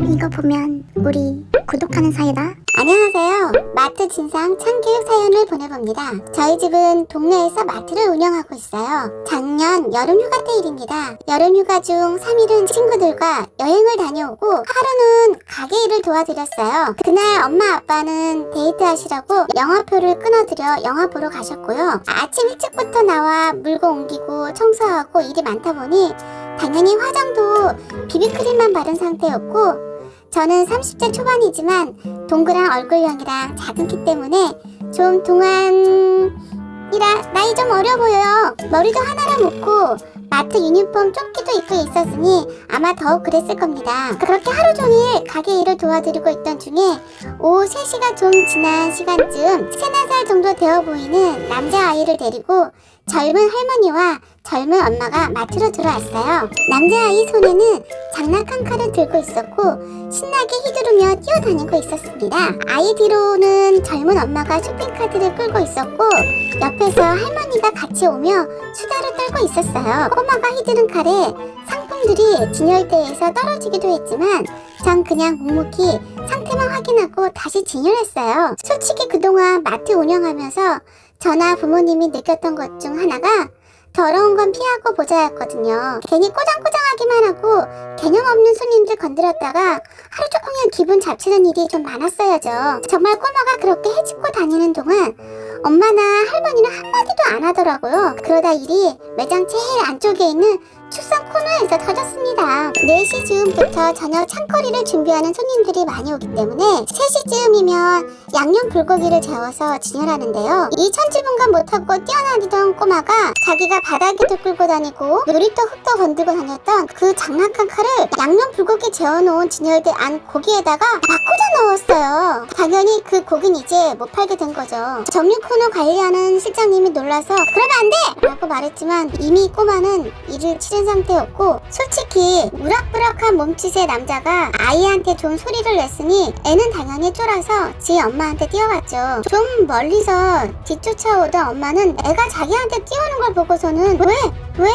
이거 보면 우리 구독하는 사이다. 안녕하세요. 마트 진상 참교육 사연을 보내봅니다. 저희 집은 동네에서 마트를 운영하고 있어요. 작년 여름 휴가 때 일입니다. 여름 휴가 중 3일은 친구들과 여행을 다녀오고 하루는 가게 일을 도와드렸어요. 그날 엄마 아빠는 데이트하시라고 영화표를 끊어드려 영화 보러 가셨고요. 아침 일찍부터 나와 물고 옮기고 청소하고 일이 많다 보니 당연히 화장도 비비크림만 바른 상태였고 저는 30대 초반이지만 동그란 얼굴형이랑 작은 키 때문에 좀 동안이라 나이 좀 어려 보여요. 머리도 하나로 묶고 마트 유니폼 조끼도 입고 있었으니 아마 더욱 그랬을 겁니다. 그렇게 하루 종일 가게 일을 도와드리고 있던 중에 오후 3시가 좀 지난 시간쯤 3, 4살 정도 되어 보이는 남자아이를 데리고 젊은 할머니와 젊은 엄마가 마트로 들어왔어요. 남자아이 손에는 장난감 칼을 들고 있었고 신나게 휘두르며 뛰어다니고 있었습니다. 아이 뒤로는 젊은 엄마가 쇼핑카드를 끌고 있었고 옆에서 할머니가 같이 오며 수다를 떨고 있었어요. 꼬마가 휘두른 칼에 상품들이 진열대에서 떨어지기도 했지만 전 그냥 묵묵히 상태만 확인하고 다시 진열했어요. 솔직히 그동안 마트 운영하면서 저나 부모님이 느꼈던 것 중 하나가 더러운 건 피하고 보자였거든요. 괜히 꼬장꼬장하기만 하고 개념 없는 손님들 건드렸다가 하루 종일 기분 잡치는 일이 좀 많았어야죠. 정말 꼬마가 그렇게 해집고 다니는 동안 엄마나 할머니는 한마디도 안 하더라고요. 그러다 일이 매장 제일 안쪽에 있는 축 산 코너에서 터졌습니다. 4시 즈음부터 저녁 창거리를 준비하는 손님들이 많이 오기 때문에 3시 즈음이면 양념 불고기를 재워서 진열하는데요. 이 천지분간 못하고 뛰어다니던 꼬마가 자기가 바닥에도 끌고 다니고 놀이터 흙도 건들고 다녔던 그 장난감 칼을 양념 불고기 재워놓은 진열대 안 고기에다가 바꾸자 넣었어요. 당연히 그 고기는 이제 못 팔게 된 거죠. 정육 코너 관리하는 실장님이 놀라서 그러면 안 돼! 라고 말했지만 이미 꼬마는 일을 치른 상태 였고 솔직히 우락부락한 몸짓의 남자가 아이한테 좀 소리를 냈으니 애는 당연히 쫄아서 지 엄마한테 뛰어갔죠. 좀 멀리서 뒤쫓아오던 엄마는 애가 자기한테 뛰어오는 걸 보고서는 왜? 왜?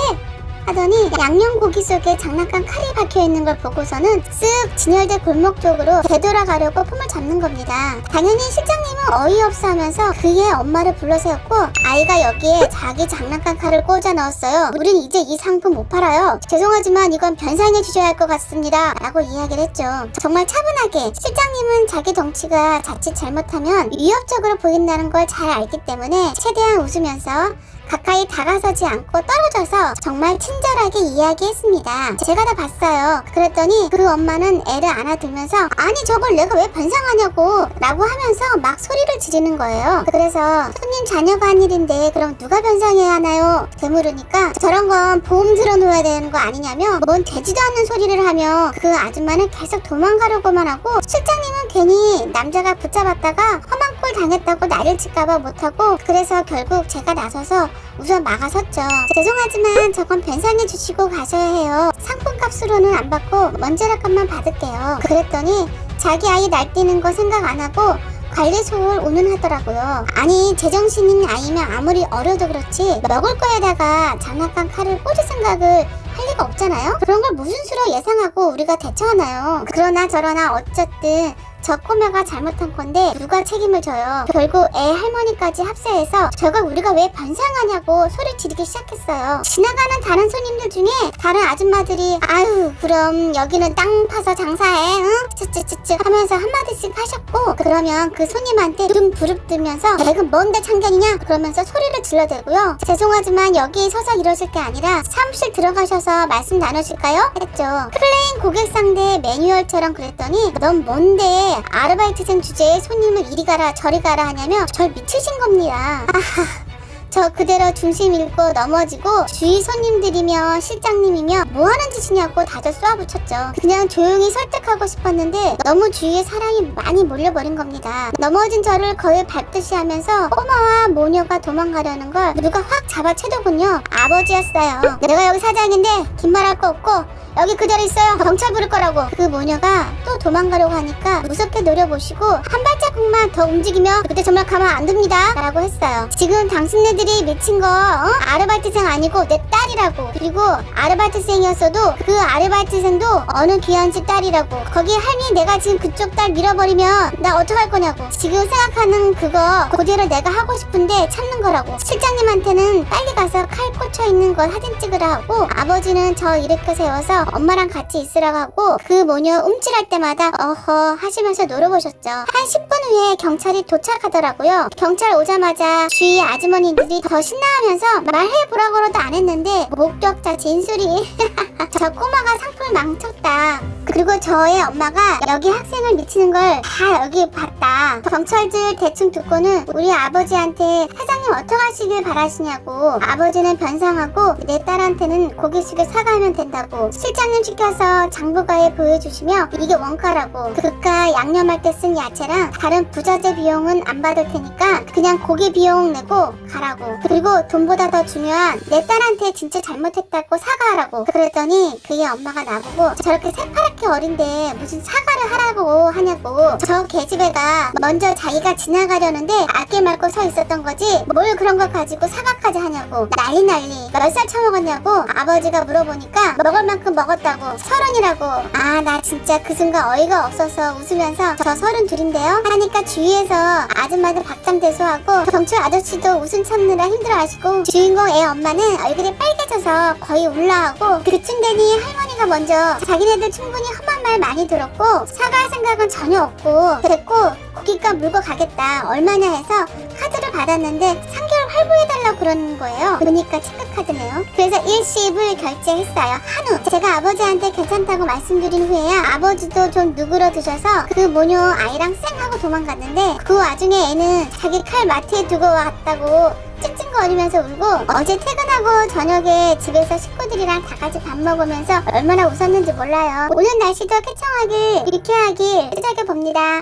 하더니 양념 고기 속에 장난감 칼이 박혀 있는 걸 보고서는 쓱 진열대 골목 쪽으로 되돌아가려고 폼을 잡는 겁니다. 당연히 실장님은 어이없어 하면서 그의 엄마를 불러세웠고 아이가 여기에 자기 장난감 칼을 꽂아 넣었어요. 우린 이제 이 상품 못 팔아요. 죄송하지만 이건 변상해 주셔야 할 것 같습니다. 라고 이야기를 했죠. 정말 차분하게 실장님은 자기 덩치가 자칫 잘못하면 위협적으로 보인다는 걸 잘 알기 때문에 최대한 웃으면서 가까이 다가서지 않고 떨어져서 정말 친절하게 이야기했습니다. 제가 다 봤어요. 그랬더니 그 엄마는 애를 안아들면서 아니 저걸 내가 왜 변상하냐고 라고 하면서 막 소리를 지르는 거예요. 그래서 손님 자녀가 한 일인데 그럼 누가 변상해야 하나요? 되물으니까 저런 건 보험 들어놓아야 되는 거 아니냐며 뭔 되지도 않는 소리를 하며 그 아줌마는 계속 도망가려고만 하고 실장님은 괜히 남자가 붙잡았다가 험한 꼴 당했다고 나를 칠까봐 못하고 그래서 결국 제가 나서서 우선 막아섰죠. 죄송하지만 저건 변상해 주시고 가셔야 해요. 상품값으로는 안 받고 먼지락값만 받을게요. 그랬더니 자기 아이 날뛰는 거 생각 안 하고 관리 소홀 운운하더라고요. 아니 제정신인 아이면 아무리 어려도 그렇지 먹을 거에다가 장난감 칼을 꽂을 생각을 할 리가 없잖아요. 그런 걸 무슨 수로 예상하고 우리가 대처하나요? 그러나 저러나 어쨌든 저 꼬마가 잘못한 건데 누가 책임을 져요. 결국 애 할머니까지 합세해서 저걸 우리가 왜 변상하냐고 소리 지르기 시작했어요. 지나가는 다른 손님들 중에 다른 아줌마들이 아유 그럼 여기는 땅 파서 장사해 응? 츠츠츠츠 하면서 한마디씩 하셨고 그러면 그 손님한테 눈 부릅뜨면서 내금 뭔데 참견이냐 그러면서 소리를 질러대고요. 죄송하지만 여기 서서 이러실 게 아니라 사무실 들어가셔서 말씀 나누실까요? 했죠. 플레인 고객 상대 매뉴얼처럼 그랬더니 넌 뭔데 아르바이트생 주제에 손님을 이리 가라 저리 가라 하냐며 절 미치신 겁니다. 아하. 저 그대로 중심 잃고 넘어지고 주위 손님들이며 실장님이며 뭐 하는 짓이냐고 다들 쏘아붙였죠. 그냥 조용히 설득하고 싶었는데 너무 주위에 사람이 많이 몰려버린 겁니다. 넘어진 저를 거의 밟듯이 하면서 꼬마와 모녀가 도망가려는 걸 누가 확 잡아채더군요. 아버지였어요. 내가 여기 사장인데 긴 말할 거 없고 여기 그대로 있어요. 경찰 부를 거라고. 그 모녀가 또 도망가려고 하니까 무섭게 노려보시고 한 발자국만 더 움직이면 그때 정말 가만 안 둡니다. 라고 했어요. 지금 당신네들 니네들이 미친 거 어? 아르바이트생 아니고 내 딸이라고. 그리고 아르바이트생이었어도 그 아르바이트생도 어느 귀한 집 딸이라고. 거기 할미 내가 지금 그쪽 딸 밀어버리면 나 어떡할 거냐고. 지금 생각하는 그거 그대로 내가 하고 싶은데 참는 거라고. 실장님한테는 빨리 가서 칼 꽂혀 있는 거 사진 찍으라 하고 아버지는 저 이렇게 세워서 엄마랑 같이 있으라고 하고 그 모녀 움찔할 때마다 어허 하시면서 노려보셨죠. 한 10분 후에 경찰이 도착하더라고요. 경찰 오자마자 주위 아주머니 들이 더 신나하면서 말해보라고 그러도 안 했는데 목격자 진술이 저 꼬마가 상품을 망쳤다 그리고 저의 엄마가 여기 학생을 미치는 걸 다 여기 봤다. 경찰들 대충 듣고는 우리 아버지한테 사장님 어떡하시길 바라시냐고. 아버지는 변상하고 내 딸한테는 고개 숙여 사과하면 된다고. 실장님 시켜서 장부가에 보여주시며 이게 원가라고. 그가 양념할 때 쓴 야채랑 다른 부자재 비용은 안 받을 테니까 그냥 고기 비용 내고 가라고. 그리고 돈보다 더 중요한 내 딸한테 진짜 잘못했다고 사과하라고. 그랬더니 그의 엄마가 나보고 저렇게 새파랗게 어린데 무슨 사과를 하라고 하냐고. 저 계집애가 먼저 자기가 지나가려는데 아껴 말고 서 있었던 거지. 뭘 그런 걸 가지고 사과까지 하냐고. 난리 난리. 몇 살 처먹었냐고 아버지가 물어보니까 먹을 만큼 먹었다고. 서른이라고. 아 나 진짜 그 순간 어이가 없어서 웃으면서 저 서른 둘인데요. 하니까 주위에서 아줌마들 박장대소하고 경찰 아저씨도 웃음 참 느라 힘들어하시고 주인공 애 엄마는 얼굴이 빨개져서 거의 울라하고 그쯤 되니 할머니가 먼저 자기네들 충분히 험한 말 많이 들었고 사과할 생각은 전혀 없고 그랬고 고깃값 물고 가겠다 얼마냐 해서 카드를 받았는데 3개월 할부해달라고 그러는 거예요 그러니까 체크카드네요 그래서 일시불 결제했어요 한우 제가 아버지한테 괜찮다고 말씀드린 후에야 아버지도 좀 누그러드셔서 그 모녀 아이랑 쌩 하고 도망갔는데 그 와중에 애는 자기 칼 마트에 두고 왔다고 찡찡거리면서 울고 어제 퇴근하고 저녁에 집에서 식구들이랑 다 같이 밥 먹으면서 얼마나 웃었는지 몰라요. 오늘 날씨도 쾌청하길 유쾌하길 시작해 봅니다.